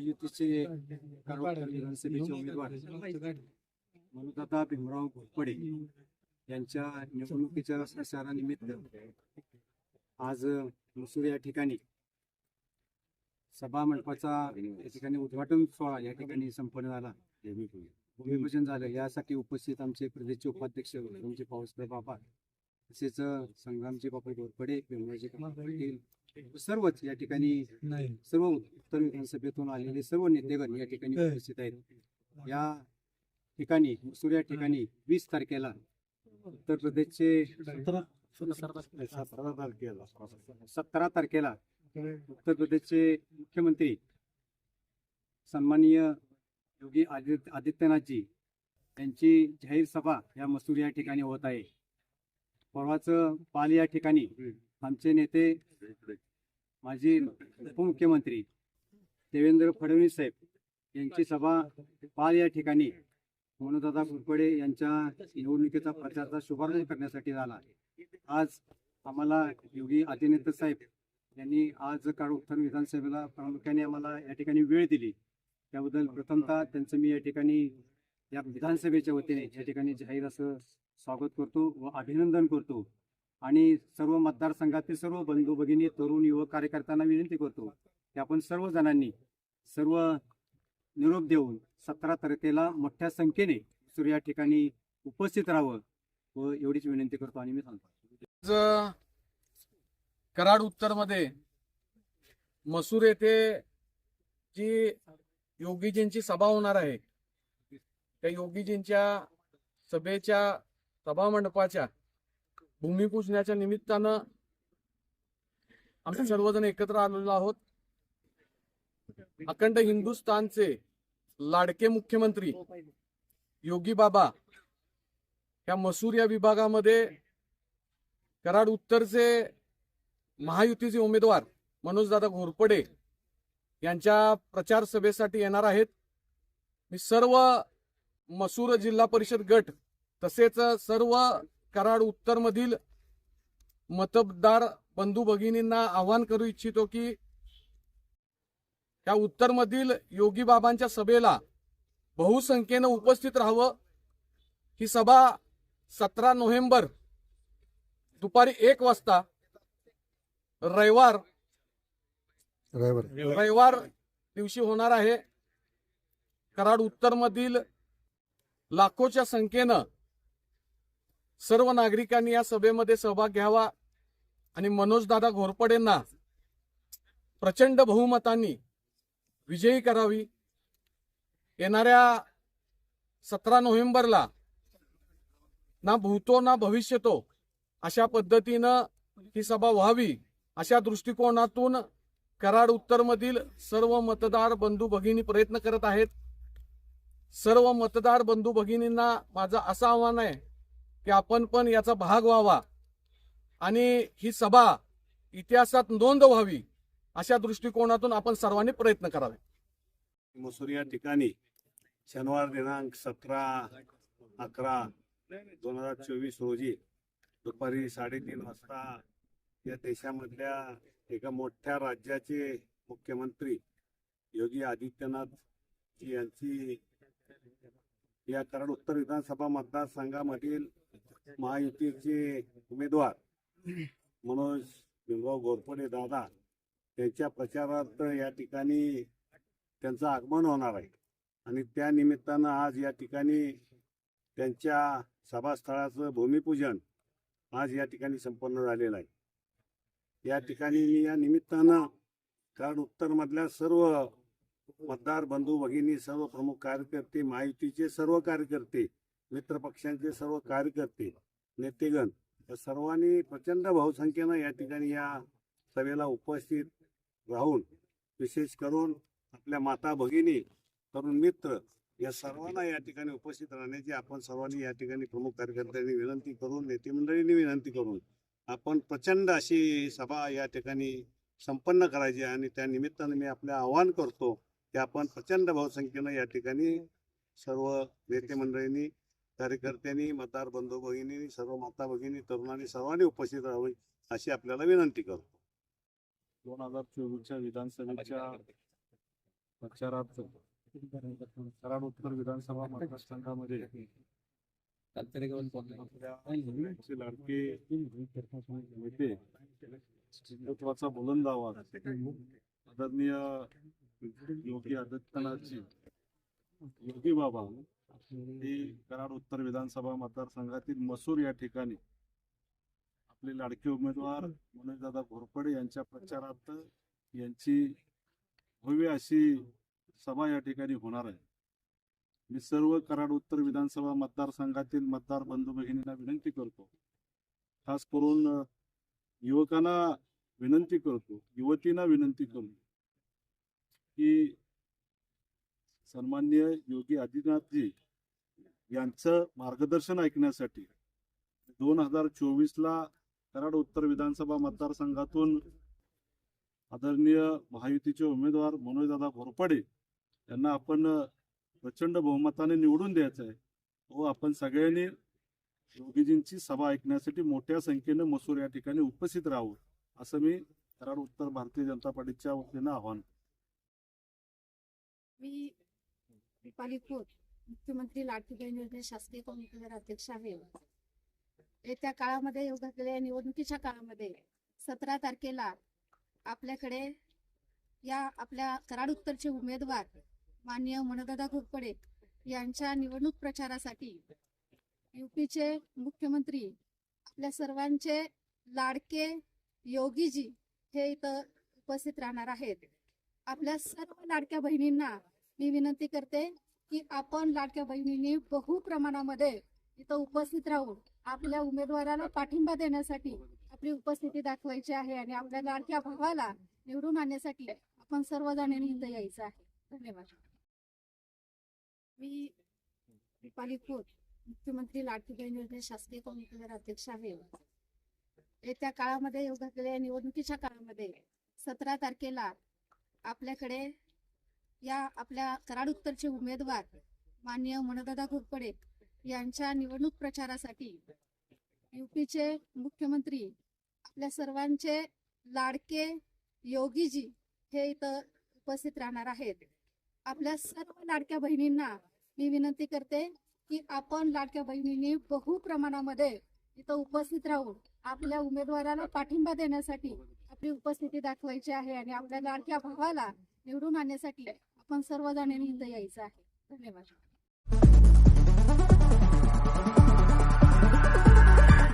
युतीचे विधानसभेचे उमेदवार मनुदादा भीमराव घोरपडे यांच्या निवडणुकीच्या प्रचारानिमित्त आज मसूर या ठिकाणी सभा मंडपाचा या ठिकाणी उद्घाटन सोहळा या ठिकाणी संपन्न झाला भूमिपूजन झालं यासाठी उपस्थित आमचे प्रदेशचे उपाध्यक्ष आमचे पावसकर बाबा तसेच संग्रामजी बापा घोरपडे भीमरावजी पाटील सर्वच या ठिकाणी सर्व उत्तर विधानसभेतून आलेले सर्व नेतेगण या ठिकाणी उपस्थित आहेत. या ठिकाणी मसूर या ठिकाणी वीस तारखेला उत्तर प्रदेशचे सतरा. तारखेला. सतरा तारखेला उत्तर प्रदेशचे मुख्यमंत्री सन्माननीय योगी आदित्य आदित्यनाथजी यांची जाहीर सभा या मसूर या ठिकाणी होत आहे. परवाच पाल या ठिकाणी आमचे नेते माजी उपमुख्यमंत्री देवेंद्र फडणवीस साहेब यांची सभा पाल या ठिकाणी. मनोदादा घोरपडे यांच्या निवडणुकीचा प्रचाराचा शुभारंभ करण्यासाठी झाला. आज आम्हाला योगी आदित्यनाथ साहेब यांनी आज काळ उत्तर विधानसभेला प्रामुख्याने आम्हाला या ठिकाणी वेळ दिली. त्याबद्दल प्रथमतः त्यांचं मी या ठिकाणी या विधानसभेच्या वतीने या ठिकाणी जाहीर असं स्वागत करतो व अभिनंदन करतो. आणि सर्व मतदारसंघातील सर्व बंधू भगिनी तरुण युवक कार्यकर्त्यांना विनंती करतो की आपण सर्व जणांनी सर्व निरोप देऊन सतरा तारखेला मोठ्या संख्येने सूर्य या ठिकाणी उपस्थित राहावं व एवढीच विनंती करतो आणि मी सांगतो. आज कराड उत्तरमध्ये मसूर येथे जी योगीजींची सभा होणार आहे त्या योगीजींच्या सभेच्या सभा मंडपाच्या भूमिपूजनाच्या निमित्तानं आम्ही सर्वजण एकत्र आलेलो आहोत. अखंड हिंदुस्थानचे लाडके मुख्यमंत्री योगी बाबा या मसूर या विभागामध्ये कराड उत्तरचे महायुतीचे उमेदवार मनोजदादा घोरपडे यांच्या प्रचार सभेसाठी येणार आहेत. मी सर्व मसूर जिल्हा परिषद गट तसेच सर्व कराड उत्तर मधील मतदार बंधू भगिनींना आवाहन करू इच्छितो की त्या उत्तर मधील योगी बाबांच्या सभेला बहुसंख्येनं उपस्थित राहावं. ही सभा सतरा नोव्हेंबर दुपारी एक वाजता रविवार रविवार. दिवशी होणार आहे. कराड उत्तर मधील लाखोच्या संख्येनं सर्व नागरिकांनी या सभेमध्ये सहभाग घ्यावा. आणि मनोजदादा घोरपडेंना प्रचंड बहुमतांनी विजयी करावी. येणाऱ्या सतरा नोव्हेंबरला ना भूतो ना भविष्यतो अशा पद्धतीनं ही सभा व्हावी अशा दृष्टिकोनातून कराड उत्तरमधील सर्व मतदार बंधू भगिनी प्रयत्न करत आहेत. सर्व मतदार बंधू भगिनींना माझं असं आव्हान आहे की आपण पण याचा भाग व्हावा. आणि ही सभा इतिहासात नोंद व्हावी अशा दृष्टिकोनातून आपण सर्वांनी प्रयत्न करावे. मसूर या ठिकाणी शनिवार दिनांक सतरा अकरा दोन हजार चोवीस रोजी दुपारी साडेतीन वाजता या देशामधल्या एका मोठ्या राज्याचे मुख्यमंत्री योगी आदित्यनाथ जी यांची या कराड उत्तर विधानसभा मतदारसंघामधील महायुतीचे उमेदवार मनोज भीमराव घोरपडे दादा त्यांच्या प्रचारार्थ या ठिकाणी त्यांचं आगमन होणार आहे. आणि त्या निमित्तानं आज या ठिकाणी त्यांच्या सभास्थळाचं भूमिपूजन आज या ठिकाणी संपन्न झालेलं आहे. या ठिकाणी मी या निमित्तानं कारण उत्तरमधल्या सर्व मतदार बंधू भगिनी सर्व प्रमुख कार्यकर्ते महायुतीचे सर्व कार्यकर्ते मित्रपक्षांचे सर्व कार्यकर्ते नेतेगण या सर्वांनी प्रचंड बहुसंख्येनं या ठिकाणी या सभेला उपस्थित राहून विशेष करून आपल्या माता भगिनी तरुण मित्र या सर्वांना या ठिकाणी उपस्थित राहण्याची आपण सर्वांनी या ठिकाणी प्रमुख कार्यकर्त्यांनी विनंती करून नेते मंडळींनी विनंती करून आपण प्रचंड अशी सभा या ठिकाणी संपन्न करायची आणि त्या निमित्तानं मी आपलं आवाहन करतो की आपण प्रचंड बहुसंख्येनं या ठिकाणी सर्व नेते मंडळींनी कार्यकर्त्यांनी मतदार बंधू भगिनी सर्व माता भगिनी तरुणांनी सर्वांनी उपस्थित राहावी अशी आपल्याला विनंती करतो. दोन हजार चोवीसच्या विधानसभेच्या प्रचारात कराड उत्तर विधानसभा मतदारसंघामध्ये लाडके नेते हिंदुत्वाचा बुलंद आवाज आदरणीय योगी आदित्यनाथजी योगी बाबा हे कराड उत्तर विधानसभा मतदारसंघातील मसूर या ठिकाणी आपले लाडके उमेदवार मनोजदादा घोरपडे यांच्या प्रचारार्थ यांची भव्य अशी सभा या ठिकाणी होणार आहे. मी सर्व कराड उत्तर विधानसभा मतदारसंघातील मतदार बंधू भगिनींना विनंती करतो. खास करून युवकांना विनंती करतो युवतींना विनंती करतो की सन्मान्य योगी आदित्यनाथजी यांचं मार्गदर्शन ऐकण्यासाठी दोन हजार चोवीस ला कराड उत्तर विधानसभा मतदारसंघातून आदरणीय महायुतीचे उमेदवार मनोजदादा घोरपडे यांना आपण प्रचंड बहुमताने निवडून द्यायचं आहे. व आपण सगळ्यांनी योगीजींची सभा ऐकण्यासाठी मोठ्या संख्येने मसूर या ठिकाणी उपस्थित राहू असं मी कराड उत्तर भारतीय जनता पार्टीच्या वतीनं आवाहन मी मुख्यमंत्री लाडकी बहीण शासकीय कमिटीवर अध्यक्ष आहे. येत्या काळामध्ये येऊ घातलेल्या निवडणुकीच्या काळामध्ये सतरा तारखेला आपल्याकडे या आपल्या कराड उत्तरचे उमेदवार माननीय मनोदादा घोरपडे यांच्या निवडणूक प्रचारासाठी युपीचे मुख्यमंत्री आपल्या सर्वांचे लाडके योगीजी हे इथं उपस्थित राहणार आहेत. आपल्या सर्व लाडक्या बहिणींना मी विनंती करते की आपण लाडक्या बहिणींनी बहु प्रमाणामध्ये इथं उपस्थित राहून आपल्या उमेदवाराला पाठिंबा देण्यासाठी आपली उपस्थिती दाखवायची आहे आणि आपल्या लाडक्या भावाला निवडून आणण्यासाठी आपण सर्वजणांनी इथं यायचं आहे. धन्यवाद. मी रुपाली खोत मुख्यमंत्री लाडकी बहीण योजने शासकीय कमिटीवर अध्यक्ष आहे. येत्या काळामध्ये येऊ घातलेल्या निवडणुकीच्या काळामध्ये सतरा तारखेला आपल्याकडे या आपल्या कराड उत्तरचे उमेदवार माननीय मनदादा घोरपडे यांच्या निवडणूक प्रचारासाठी युपीचे मुख्यमंत्री आपल्या सर्वांचे लाडके योगीजी हे इथं उपस्थित राहणार आहेत. आपल्या सर्व लाडक्या बहिणींना मी विनंती करते की आपण लाडक्या बहिणींनी बहु प्रमाणामध्ये इथं उपस्थित राहून आपल्या उमेदवाराला पाठिंबा देण्यासाठी आपली उपस्थिती दाखवायची आहे आणि आपल्या लाडक्या भावाला निवडून आणण्यासाठी आपण सर्वजणांनी इथं यायचं आहे. धन्यवाद.